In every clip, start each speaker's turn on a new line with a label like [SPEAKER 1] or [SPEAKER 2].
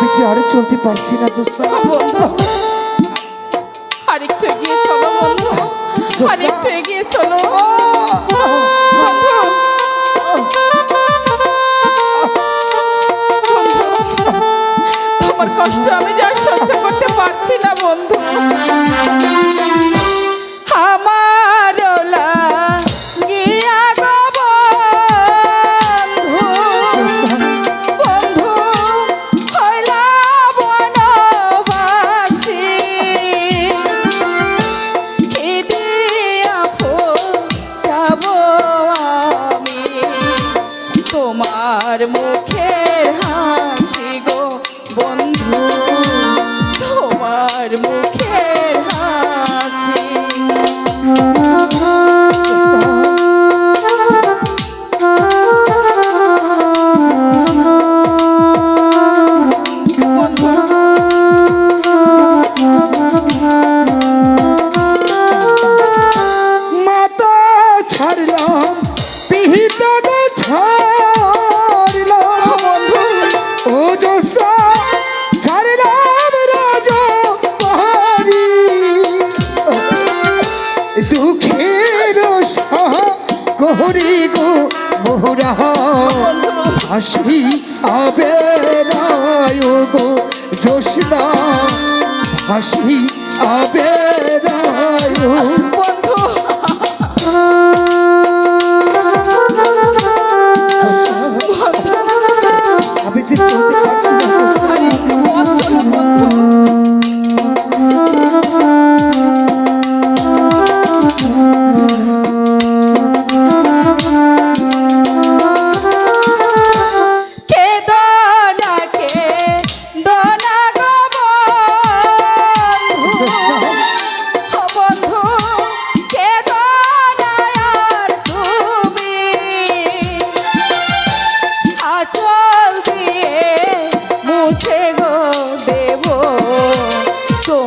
[SPEAKER 1] আমি যে আর চলতে পারছি না
[SPEAKER 2] বন্ধু আরেকটু এগিয়ে চলো বন্ধু। আরেকটু এগিয়ে চলো। তোমার কষ্ট আমি যা সহ্য করতে পারছি না বন্ধু। আমার তোমার মুখের হাসি গো বন্ধু। তোমার মুখের হাসি।
[SPEAKER 1] মাতা ছাড়লাম মোহরা হাসি আবে গো জোসনা হাসি আবে
[SPEAKER 2] বন্ধু।
[SPEAKER 1] আমি যে চলতে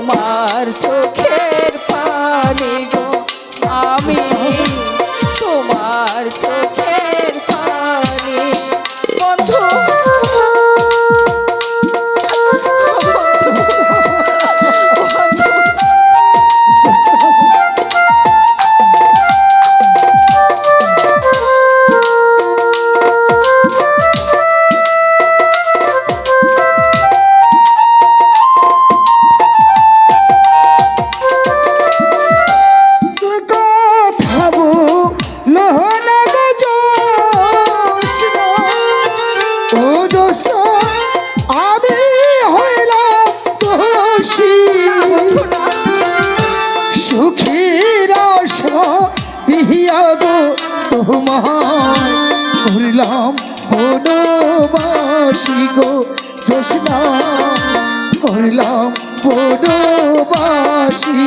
[SPEAKER 2] তোমার চোখের
[SPEAKER 1] দিয়া গো তোমায় করলাম বনবাসী গো জোসনা করলাম বনবাসী।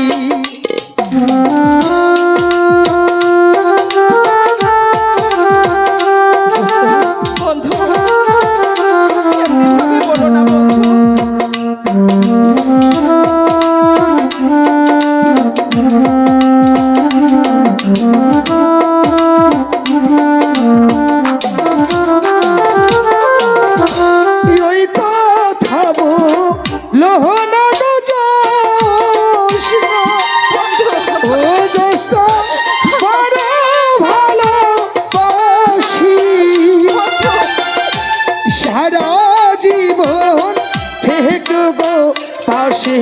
[SPEAKER 1] লোহনা সারা জীবন থেকে গো পাশে।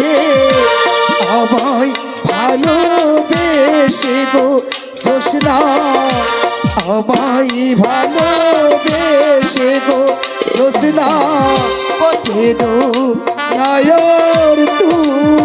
[SPEAKER 1] আমায় ভালোবেসে গো জোসনা আমায় ভালোবেসে গো জোসনা কেন নায়র তুমি